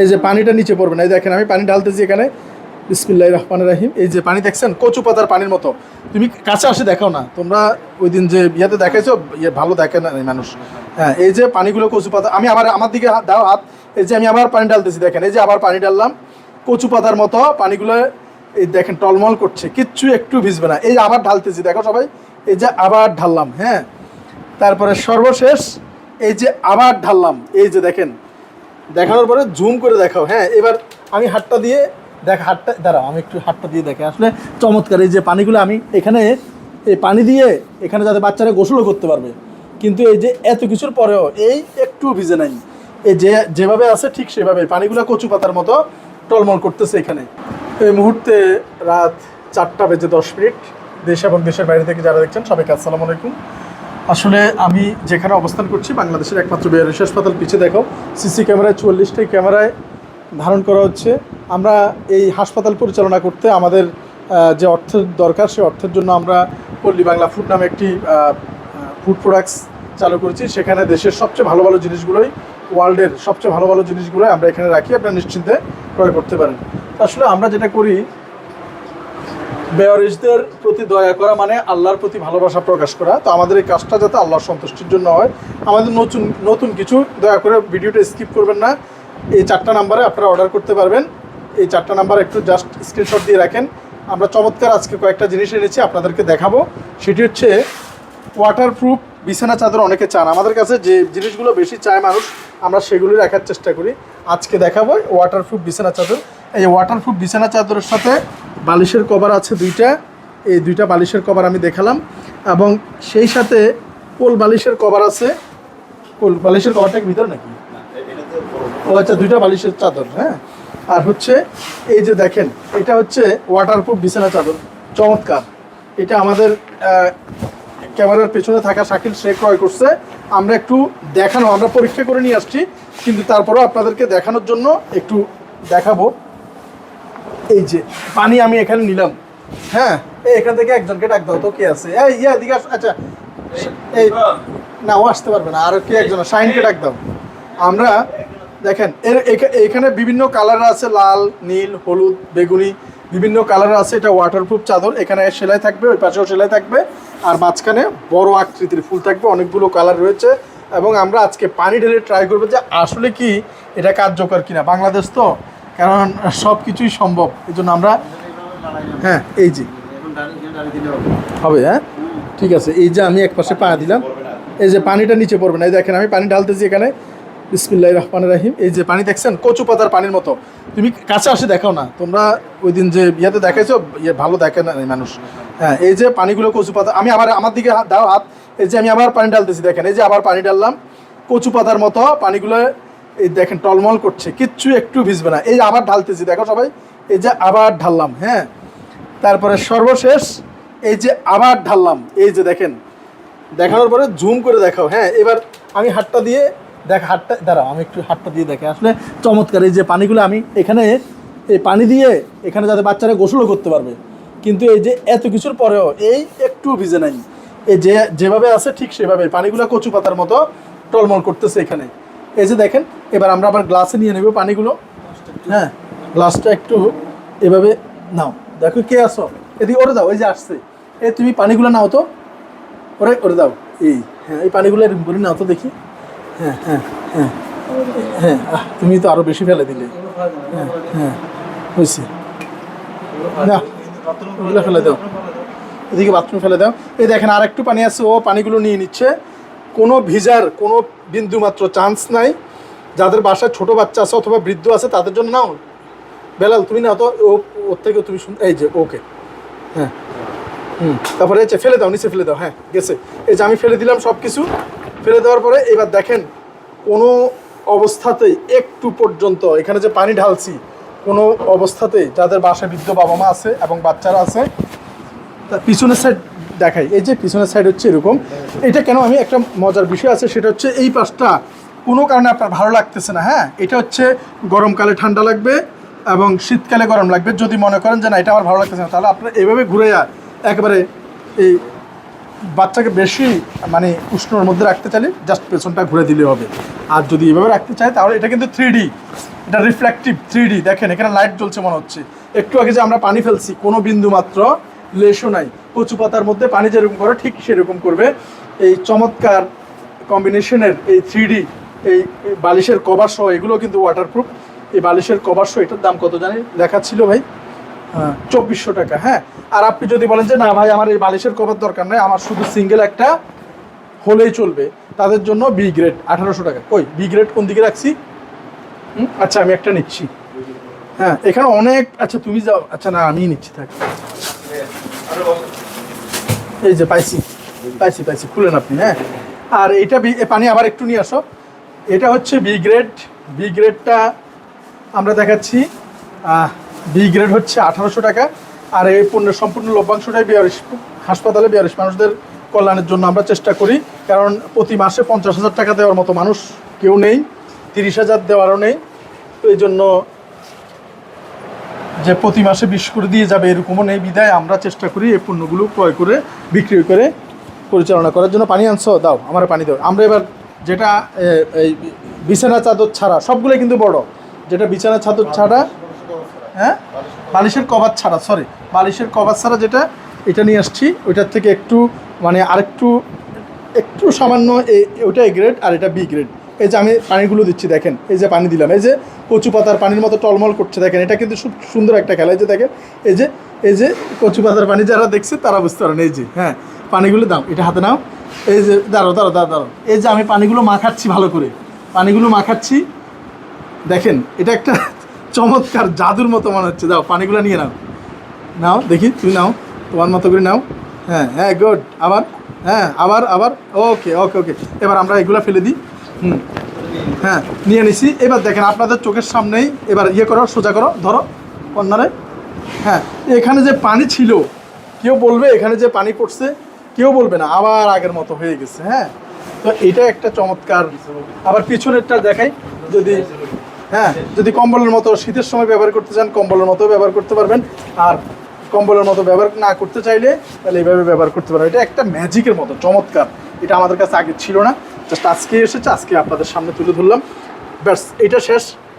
এই যে পানিটা নিচে পড়বে না, এই দেখেন আমি পানি ঢালতেছি এখানে। বিসমিল্লাহ রহমান রাহিম। এই যে পানি দেখছেন, কচু পাতার পানির মতো। তুমি কাছে আসে দেখাও না। তোমরা ওই দিন যে ইয়েতে দেখাইছো ইয়ে ভালো দেখে না মানুষ। হ্যাঁ এই যে পানিগুলো কচু পাতা, আমি আবার আমার দিকে দাও হাত। এই যে আমি আবার পানি ঢালতেছি, দেখেন, এই যে আবার পানি ঢাললাম। কচু পাতার মতো পানিগুলো, এই দেখেন, টলমল করছে। কিচ্ছু একটু ভিজবে না। এই আবার ঢালতেছি, দেখো সবাই। এই যে আবার ঢাললাম হ্যাঁ। তারপরে সর্বশেষ, এই যে আবার ঢাললাম। এই যে দেখেন দেখানোর পরে জুম করে দেখাও। হ্যাঁ এবার আমি হাতটা দিয়ে দেখ হাতটা দাঁড়াও, আমি একটু হাতটা দিয়ে দেখে। আসলে চমৎকার, এই যে পানিগুলো আমি এখানে এই পানি দিয়ে এখানে যাতে বাচ্চারা গোসলও করতে পারবে। কিন্তু এই যে এত কিছুর পরেও এই একটু ভিজে নাই। এই যে যেভাবে আছে ঠিক সেভাবে। পানিগুলো কচু পাতার মতো টলমল করতেছে এখানে। এই মুহূর্তে রাত চারটা বেজে দশ মিনিট। দেশ এবং দেশের বাইরে থেকে যারা দেখছেন, সবাইকে আসসালামু আলাইকুম। আসলে আমি যেখানে অবস্থান করছি, বাংলাদেশের একমাত্র বিহারেশ হাসপাতাল পিছিয়ে দেখো সিসি ক্যামেরায় চুয়াল্লিশটি ক্যামেরায় ধারণ করা হচ্ছে। আমরা এই হাসপাতাল পরিচালনা করতে আমাদের যে অর্থের দরকার, সেই অর্থের জন্য আমরা পল্লী বাংলা ফুড নামে একটি ফুড প্রোডাক্টস চালু করেছি। সেখানে দেশের সবচেয়ে ভালো ভালো জিনিসগুলোই, ওয়ার্ল্ডের সবচেয়ে ভালো ভালো জিনিসগুলোই আমরা এখানে রাখি। আপনারা নিশ্চিন্তে ক্রয় করতে পারেন। আসলে আমরা যেটা করি বেয়ারিশদের প্রতি দয়া করা মানে আল্লাহর প্রতি ভালোবাসা প্রকাশ করা। তো আমাদের এই কাজটা যাতে আল্লাহর সন্তুষ্টির জন্য হয়। আমাদের নতুন নতুন কিছু দয়া করে ভিডিওটা স্কিপ করবেন না। এই চারটা নাম্বারে আপনারা অর্ডার করতে পারবেন। এই চারটা নাম্বার একটু জাস্ট স্ক্রিনশট দিয়ে রাখেন। আমরা চমৎকার আজকে কয়েকটা জিনিস এনেছি, আপনাদেরকে দেখাবো। সেটি হচ্ছে ওয়াটারপ্রুফ বিছানা চাদর অনেকে চান। আমাদের কাছে যে জিনিসগুলো বেশি চায় মানুষ, আমরা সেগুলি রাখার চেষ্টা করি। আজকে দেখাবো ওয়াটারপ্রুফ বিছানা চাদর। এই ওয়াটারপ্রুফ বিছানা চাদরের সাথে বালিশের কভার আছে দুইটা। এই দুইটা বালিশের কভার আমি দেখালাম। এবং সেই সাথে কোল বালিশের কভার আছে। কোল বালিশের কভারটা ভিতরে নাকি? ও আচ্ছা দুইটা বালিশের চাদর হ্যাঁ? আর হচ্ছে এই যে দেখেন, এটা হচ্ছে ওয়াটারপ্রুফ বিছানা চাদর। চমৎকার। এটা আমাদের ক্যামেরার পেছনে থাকা শাকিল সে ক্রয় করছে। আমরা একটু দেখানো, আমরা পরীক্ষা করে নিয়ে আসছি। কিন্তু তারপরেও আপনাদেরকে দেখানোর জন্য একটু দেখাবো। এই যে, পানি আমি এখানে নিলাম। হ্যাঁ এই এখান থেকে একজনকে ডাক দাও, তো কে আছে? এই, ইয়া দিকে আচ্ছা এই, না, ও আসতে পারবে না, আর কে একজন শাইনকে ডাক দাও। আমরা, দেখেন, এর এখানে বিভিন্ন কালার আছে, লাল, নীল, হলুদ, বেগুনি, বিভিন্ন কালার আছে, এটা ওয়াটারপ্রুফ চাদর, এখানে সেলাই থাকবে, ওই পাশেও সেলাই থাকবে, আর মাঝখানে বড় আকৃতির ফুল থাকবে, অনেকগুলো কালার রয়েছে, এবং আমরা আজকে পানি ঢেলে ট্রাই করব যে আসলে কি, এটা কার্যকর কিনা। বাংলাদেশ তো কারণ সব কিছুই সম্ভব। এই জন্য আমরা হ্যাঁ এই যে। হবে হ্যাঁ? ঠিক আছে, এই যে আমি এক পাশে পা দিলাম। এই যে পানিটা নিচে পড়বে না। এই দেখেন, আমি পানি ঢালতেছি এখানে। বিসমিল্লাহ রহমান রাহিম। এই যে পানি দেখছেন? কচু পাতার পানির মতো। তুমি কাছে আসে দেখাও না। তোমরা ওই দিন যে ইয়েতে দেখাইছো ইয়ে ভালো দেখে না মানুষ। হ্যাঁ এই যে পানিগুলো কচু পাতা আমি আবার আমার দিকে দাও হাত। এই যে আমি আবার পানি ঢালতেছি। দেখেন, এই যে আবার পানি ঢাললাম। কচু পাতার মতো পানিগুলো এই দেখেন টলমল করছে, কিচ্ছু একটু ভিজবে না। এই আবার ঢালতেছি, দেখো সবাই, এই যে আবার ঢাললাম হ্যাঁ? তারপরে সর্বশেষ এই যে আবার ঢাললাম, এই যে দেখেন, দেখানোর পরে জুম করে দেখাও হ্যাঁ? এবার আমি হাতটা দিয়ে, দেখ হাতটা, দাঁড়াও, আমি একটু হাতটা দিয়ে দেখে, আসলে চমৎকার, এই যে পানিগুলো আমি এখানে, এই পানি দিয়ে এখানে যাতে বাচ্চারা গোসলও করতে পারবে। কিন্তু এই যে এত কিছুর পরেও এই একটু ভিজে নাই। এই যে যেভাবে আছে ঠিক সেভাবে, পানিগুলো কচু পাতার মতো টলমল করতেছে এখানে। এই যে দেখেন এবার আমরা আবার গ্লাসে নিয়ে নেব পানিগুলো। হ্যাঁ গ্লাসটা একটু এভাবে নাও। দেখো কে আসো এদিকে ওরে দাও এই যে আসছে। এ তুমি পানিগুলো নাও তো। ওরে ওরে দাও। এই হ্যাঁ এই পানিগুলো করে নাও তো দেখি। হ্যাঁ হ্যাঁ হ্যাঁ হ্যাঁ আহ, তুমি তো আরও বেশি ফেলে দিলে। হ্যাঁ হ্যাঁ হয়েছে। না ওগুলো ফেলে দাও। এদিকে বাথরুম ফেলে দাও। এই দেখেন আর একটু পানি আছে। ও পানিগুলো নিয়ে নিচ্ছে। কোনো ভিজার কোনো বিন্দু মাত্র চান্স নাই। যাদের বাসায় ছোট বাচ্চা আছে অথবা বৃদ্ধ আছে, তাদের জন্য নাও। বেলাল, তুমি না তো ওর থেকে তুমি শুন এই যে, ওকে। হ্যাঁ। হুম, তারপরে হচ্ছে ফেলে দাও, নিচে ফেলে দাও হ্যাঁ গেছে। এই যে আমি ফেলে দিলাম সব কিছু ফেলে দেওয়ার পরে এবার দেখেন, কোনো অবস্থাতেই একটু পর্যন্ত, এখানে যে পানি ঢালছি, কোনো অবস্থাতেই যাদের বাসায় বৃদ্ধ বাবা মা আছে এবং বাচ্চারা আছে, তার পিছনের সাইড দেখাই। এই যে পিছনের সাইড হচ্ছে এরকম। এটা কেন আমি একটা মজার বিষয় আছে, সেটা হচ্ছে এই পাশটা কোনো কারণে আপনার ভালো লাগতেছে না হ্যাঁ? এটা হচ্ছে গরমকালে ঠান্ডা লাগবে এবং শীতকালে গরম লাগবে। যদি মনে করেন যে না, এটা আমার ভালো লাগতেছে না, তাহলে আপনার এভাবে ঘুরে একেবারে এই বাচ্চাকে বেশি মানে উষ্ণর মধ্যে রাখতে চাইলে জাস্ট পেছনটা ঘুরে দিলে হবে। আর যদি এভাবে রাখতে চাই তাহলে এটা কিন্তু থ্রি এটা রিফ্লেকটিভ থ্রি দেখেন, এখানে লাইট জ্বলছে মনে হচ্ছে। একটু আগে যে আমরা পানি ফেলছি, কোনো বিন্দু মাত্র লেশও নাই। কচু পাতার মধ্যে পানি যেরকম করে, ঠিক সেরকম করবে। এই চমৎকার কম্বিনেশনের এই থ্রি এই বালিশের কভার সহ, এগুলো কিন্তু ওয়াটারপ্রুফ এই বালিশের কভার সহ, এটার দাম কত জানি লেখা ছিল ভাই? হ্যাঁ চব্বিশশো টাকা হ্যাঁ। আর আপনি যদি বলেন যে, না ভাই, আমার এই বালিশের কভার দরকার নেই, আমার শুধু সিঙ্গেল একটা হলেই চলবে, তাদের জন্য বি গ্রেড আঠারোশো টাকা। ওই বি গ্রেড কোন দিকে রাখছি? আচ্ছা আমি একটা নিচ্ছি। হ্যাঁ এখানে অনেক আচ্ছা তুমি যাও। আচ্ছা না, আমিই নিচ্ছি, থাক। এই যে পাইছি পাইছি পাইছি, খুলেন আপনি হ্যাঁ? আর এটা পানি আবার একটু নিয়ে আসো। এটা হচ্ছে বি গ্রেড বি গ্রেডটা আমরা দেখাচ্ছি বি গ্রেড হচ্ছে আঠারোশো টাকা, আর এই পণ্যের সম্পূর্ণ লভ্যাংশটাই বিয়ারিশ হাসপাতালে বিয়ারিশ মানুষদের কল্যাণের জন্য আমরা চেষ্টা করি, কারণ প্রতি মাসে পঞ্চাশ হাজার টাকা দেওয়ার মতো মানুষ কেউ নেই, তিরিশ হাজার দেওয়ারও নেই, তো এই জন্য যে প্রতি মাসে বিশ করে দিয়ে যাবে এরকমও নেই বিদায়। আমরা চেষ্টা করি এই পণ্যগুলো ক্রয় করে, বিক্রি করে পরিচালনা করার জন্য। পানি আনছো, দাও, আমার পানি দাও। আমরা এবার যেটা এই বিছানা চাদর ছাড়া সবগুলো কিন্তু বড়। যেটা বিছানা চাদর ছাড়া হ্যাঁ? বালিশের কভার ছাড়া সরি বালিশের কভার ছাড়া যেটা, এটা নিয়ে আসছি। ওইটার থেকে একটু মানে আরেকটু, একটু সামান্য এ- ওইটা এ গ্রেড আর এটা বি গ্রেড এই যে আমি পানিগুলো দিচ্ছি, দেখেন, এই যে পানি দিলাম। এই যে কচু পাতার পানির মতো টলমল করছে, দেখেন, এটা কিন্তু খুব সুন্দর একটা খেলা। এই যে দেখেন, এই যে এই যে কচু পাতার পানি যারা দেখছে, তারা বুঝতে পারেন, এই যে হ্যাঁ পানিগুলো দাও, এটা হাতে নাও। এই যে দাঁড়ো দাঁড়ো দাঁড়ো দাঁড়ো এই যে, আমি পানিগুলো মাখাচ্ছি ভালো করে। পানিগুলো মাখাচ্ছি। দেখেন, এটা একটা চমৎকার জাদুর মতো মনে হচ্ছে। দাও, পানিগুলো নিয়ে নাও। নাও, দেখি, তুমি নাও, তোমার মতো করে নাও। হ্যাঁ হ্যাঁ গুড আবার হ্যাঁ আবার আবার ওকে ওকে ওকে এবার আমরা এগুলো ফেলে দিই। হুম। হ্যাঁ নিয়ে নিছি। এবার দেখেন আপনাদের চোখের সামনেই এবার ইয়ে করো, সোজা করো, ধরো, কর্নারে। হ্যাঁ এখানে যে পানি ছিল, কেউ বলবে এখানে যে পানি পড়ছে, কেউ বলবে না, আবার আগের মতো হয়ে গেছে হ্যাঁ। তো এটা একটা চমৎকার। আবার পিছনেরটা দেখাই, যদি হ্যাঁ যদি কম্বলের মতো শীতের সময় ব্যবহার করতে চান, কম্বলের মতো ব্যবহার করতে পারবেন। আর কম্বলের মতো ব্যবহার না করতে চাইলে, তাহলে এইভাবে ব্যবহার করতে পারবেন। এটা একটা ম্যাজিকের মতো, চমৎকার। এটা আমাদের কাছে আগে ছিল না। জাস্ট আজকে এসেছে আজকে আপনাদের সামনে তুলে ধরলাম। ব্যাস এটা শেষ।